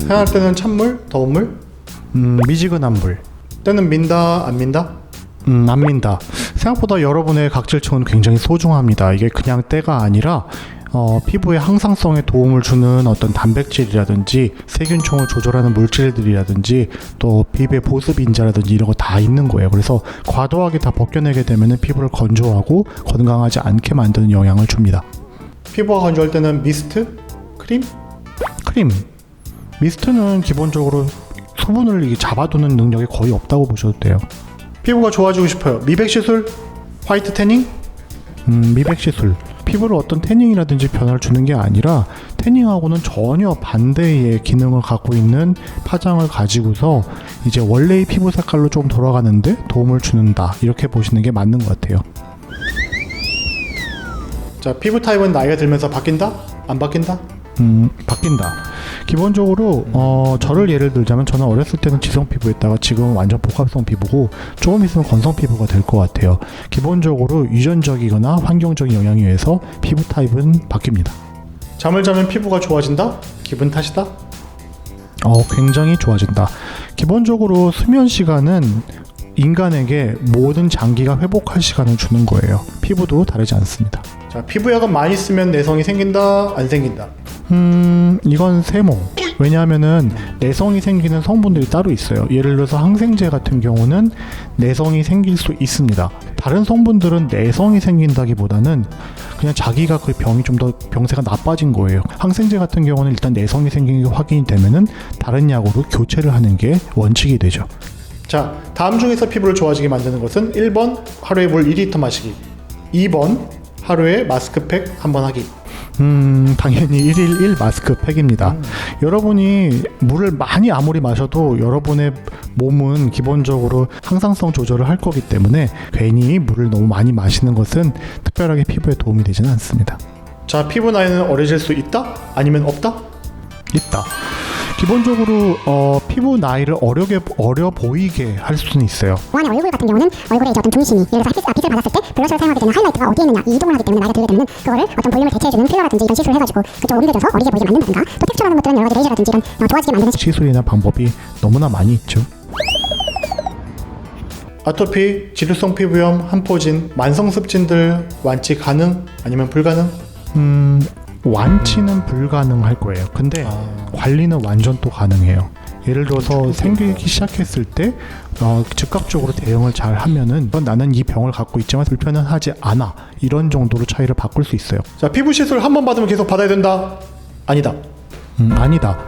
사용할 때는 찬물, 더운 물, 음, 미지근한 물. 때는 민다, 안 민다? 음, 안 민다. 생각보다 여러분의 각질층은 굉장히 소중합니다. 이게 그냥 때가 아니라 어, 피부의 항상성에 도움을 주는 어떤 단백질이라든지 세균총을 조절하는 물질들이라든지 또 피부의 보습 인자라든지 이런 거 다 있는 거예요. 그래서 과도하게 다 벗겨내게 되면 피부를 건조하고 건강하지 않게 만드는 영향을 줍니다. 피부가 건조할 때는 미스트, 크림, 크림. 미스트는 기본적으로 수분을 잡아두는 능력이 거의 없다고 보셔도 돼요. 피부가 좋아지고 싶어요. 미백 시술, 화이트 태닝, 음, 미백 시술. 피부를 어떤 태닝이라든지 변화를 주는 게 아니라 태닝하고는 전혀 반대의 기능을 갖고 있는 파장을 가지고서 이제 원래의 피부 색깔로 좀 돌아가는데 도움을 주는다. 이렇게 보시는 게 맞는 것 같아요. 자, 피부 타입은 나이가 들면서 바뀐다? 안 바뀐다? 음, 바뀐다. 기본적으로 어, 저를 예를 들자면 저는 어렸을 때는 지성 피부였다가 지금은 완전 복합성 피부고 조금 있으면 건성 피부가 될 것 같아요. 기본적으로 유전적이거나 환경적인 영향에 의해서 피부 타입은 바뀝니다. 잠을 자면 피부가 좋아진다? 기분 탓이다? 어, 굉장히 좋아진다. 기본적으로 수면 시간은 인간에게 모든 장기가 회복할 시간을 주는 거예요. 피부도 다르지 않습니다. 자, 피부약은 많이 쓰면 내성이 생긴다? 안 생긴다? 음, 이건 세모. 왜냐하면은 내성이 생기는 성분들이 따로 있어요. 예를 들어서 항생제 같은 경우는 내성이 생길 수 있습니다. 다른 성분들은 내성이 생긴다기보다는 그냥 자기가 그 병이 좀 더 병세가 나빠진 거예요. 항생제 같은 경우는 일단 내성이 생긴 게 확인이 되면은 다른 약으로 교체를 하는 게 원칙이 되죠. 자, 다음 중에서 피부를 좋아지게 만드는 것은 1번 하루에 물 2리터 마시기 2번 하루에 마스크팩 한 번 하기 음, 당연히 1일 1 마스크팩입니다. 여러분이 물을 많이 아무리 마셔도 여러분의 몸은 기본적으로 항상성 조절을 할 거기 때문에 괜히 물을 너무 많이 마시는 것은 특별하게 피부에 도움이 되지는 않습니다. 자, 피부 나이는 어려질 수 있다? 아니면 없다? 있다. 기본적으로 어, 피부 나이를 어려게 어려 보이게 할 수는 있어요. 보안의 얼굴 같은 경우는 얼굴에 이제 어떤 중심이 예를 들어서 햇빛, 빛을 받았을 때 블러셔를 사용하게 되면 하이라이트가 어디에 있느냐 이 이동을 하기 때문에 나이가 들게 되면 그거를 어떤 볼륨을 대체해주는 필러라든지 이런 시술을 해가지고 그쪽 오리돼서 어리게 보이게 만든다든가 또 텍스처라는 것들은 여러 가지 레이저라든지 이런 어, 좋아지게 만드는 시술이나 방법이 너무나 많이 있죠. 아토피, 지루성 피부염, 한포진, 만성습진들 완치 가능? 아니면 불가능? 음, 완치는 불가능할 거예요. 근데 관리는 완전 또 가능해요. 예를 들어서 생기기 시작했을 때 어, 즉각적으로 대응을 잘 하면은 어, 나는 이 병을 갖고 있지만 불편은 하지 않아 이런 정도로 차이를 바꿀 수 있어요. 자, 피부 시술 한 번 받으면 계속 받아야 된다? 아니다. 음, 아니다.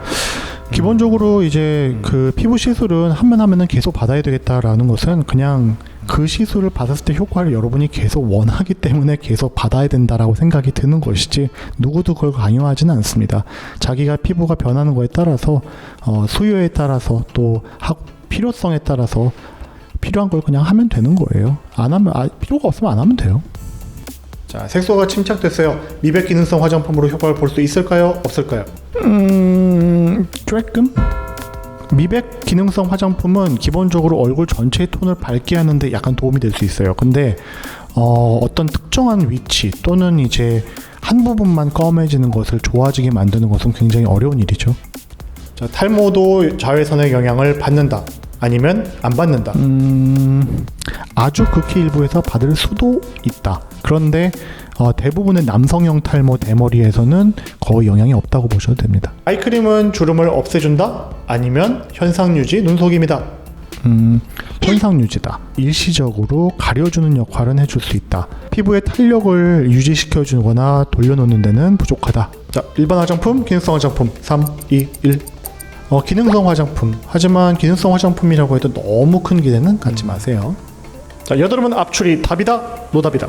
기본적으로 이제 그 피부 시술은 하면 하면은 계속 받아야 되겠다라는 것은 그냥 그 시술을 받았을 때 효과를 여러분이 계속 원하기 때문에 계속 받아야 된다라고 생각이 드는 것이지 누구도 그걸 강요하지는 않습니다. 자기가 피부가 변하는 거에 따라서 어, 수요에 따라서 또 하, 필요성에 따라서 필요한 걸 그냥 하면 되는 거예요. 안 하면 아, 필요가 없으면 안 하면 돼요. 자, 색소가 침착됐어요. 미백 기능성 화장품으로 효과를 볼 수 있을까요? 없을까요? 음, 조금 미백 기능성 화장품은 기본적으로 얼굴 전체의 톤을 밝게 하는데 약간 도움이 될 수 있어요. 근데 어, 어떤 특정한 위치 또는 이제 한 부분만 검해지는 것을 좋아지게 만드는 것은 굉장히 어려운 일이죠. 자, 탈모도 자외선의 영향을 받는다. 아니면 안 받는다. 음, 아주 극히 일부에서 받을 수도 있다. 그런데 어, 대부분의 남성형 탈모 대머리에서는 거의 영향이 없다고 보셔도 됩니다. 아이크림은 주름을 없애준다? 아니면 현상 유지, 눈속임이다. 음, 현상 유지다. 일시적으로 가려주는 역할은 해줄 수 있다. 피부의 탄력을 유지시켜주거나 돌려놓는 데는 부족하다. 자, 일반 화장품, 기능성 화장품. 3, 2, 1. 어, 기능성 화장품. 하지만 기능성 화장품이라고 해도 너무 큰 기대는 갖지 마세요. 자, 여드름은 압출이 답이다, 노답이다.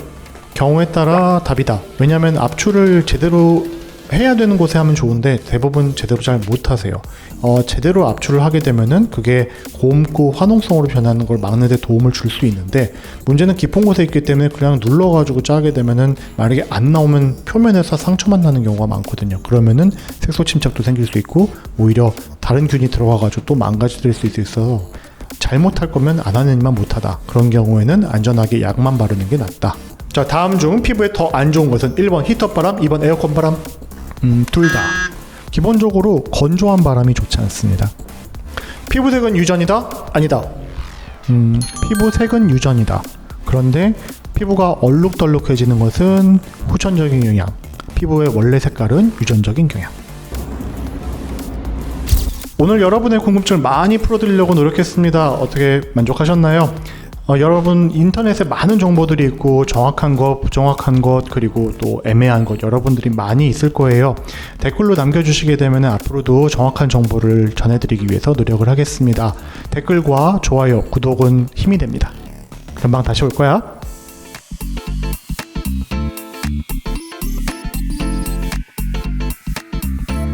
경우에 따라 답이다. 왜냐하면 압출을 제대로 해야 되는 곳에 하면 좋은데 대부분 제대로 잘 못하세요. 어, 제대로 압출을 하게 되면은 그게 곰고 화농성으로 변하는 걸 막는 데 도움을 줄 수 있는데 문제는 깊은 곳에 있기 때문에 그냥 눌러가지고 짜게 되면은 만약에 안 나오면 표면에서 상처만 나는 경우가 많거든요. 그러면은 색소 침착도 생길 수 있고 오히려 다른 균이 들어가가지고 또 망가질 수 있어서 잘못할 거면 안 하느니만 못하다. 그런 경우에는 안전하게 약만 바르는 게 낫다. 자, 다음 중 피부에 더 안 좋은 것은 1번 히터 바람, 2번 에어컨 바람. 음, 둘 다. 기본적으로 건조한 바람이 좋지 않습니다. 피부색은 유전이다? 아니다. 음, 피부색은 유전이다. 그런데 피부가 얼룩덜룩해지는 것은 후천적인 영향. 피부의 원래 색깔은 유전적인 경향. 오늘 여러분의 궁금증을 많이 풀어드리려고 노력했습니다. 어떻게 만족하셨나요? 어, 여러분 인터넷에 많은 정보들이 있고 정확한 것, 부정확한 것, 그리고 또 애매한 것 여러분들이 많이 있을 거예요. 댓글로 남겨주시게 되면 앞으로도 정확한 정보를 전해드리기 위해서 노력을 하겠습니다. 댓글과 좋아요, 구독은 힘이 됩니다. 금방 다시 올 거야.